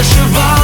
Одяни